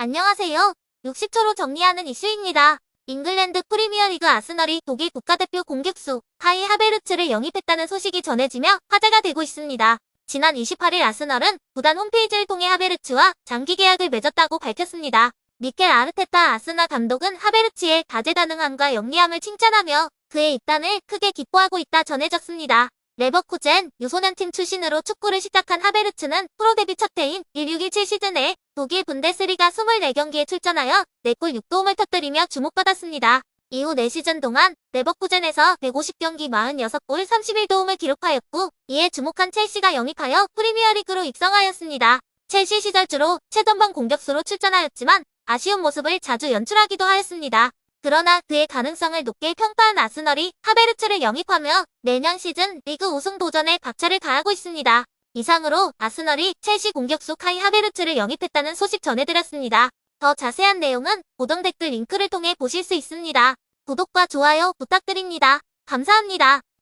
안녕하세요. 60초로 정리하는 이슈입니다. 잉글랜드 프리미어리그 아스널이 독일 국가대표 공격수 카이 하베르츠를 영입했다는 소식이 전해지며 화제가 되고 있습니다. 지난 28일 아스널은 구단 홈페이지를 통해 하베르츠와 장기 계약을 맺었다고 밝혔습니다. 미켈 아르테타 아스널 감독은 하베르츠의 다재다능함과 영리함을 칭찬하며 그의 입단을 크게 기뻐하고 있다 전해졌습니다. 레버쿠젠 유소년팀 출신으로 축구를 시작한 하베르츠는 프로 데뷔 첫 해인 1617 시즌에 독일 분데스리가 24경기에 출전하여 4골 6도움을 터뜨리며 주목받았습니다. 이후 4시즌 동안 레버쿠젠에서 150경기 46골 31도움을 기록하였고 이에 주목한 첼시가 영입하여 프리미어리그로 입성하였습니다. 첼시 시절 주로 최전방 공격수로 출전하였지만 아쉬운 모습을 자주 연출하기도 하였습니다. 그러나 그의 가능성을 높게 평가한 아스널이 하베르츠를 영입하며 내년 시즌 리그 우승 도전에 박차를 가하고 있습니다. 이상으로 아스널이 첼시 공격수 카이 하베르츠를 영입했다는 소식 전해드렸습니다. 더 자세한 내용은 고정 댓글 링크를 통해 보실 수 있습니다. 구독과 좋아요 부탁드립니다. 감사합니다.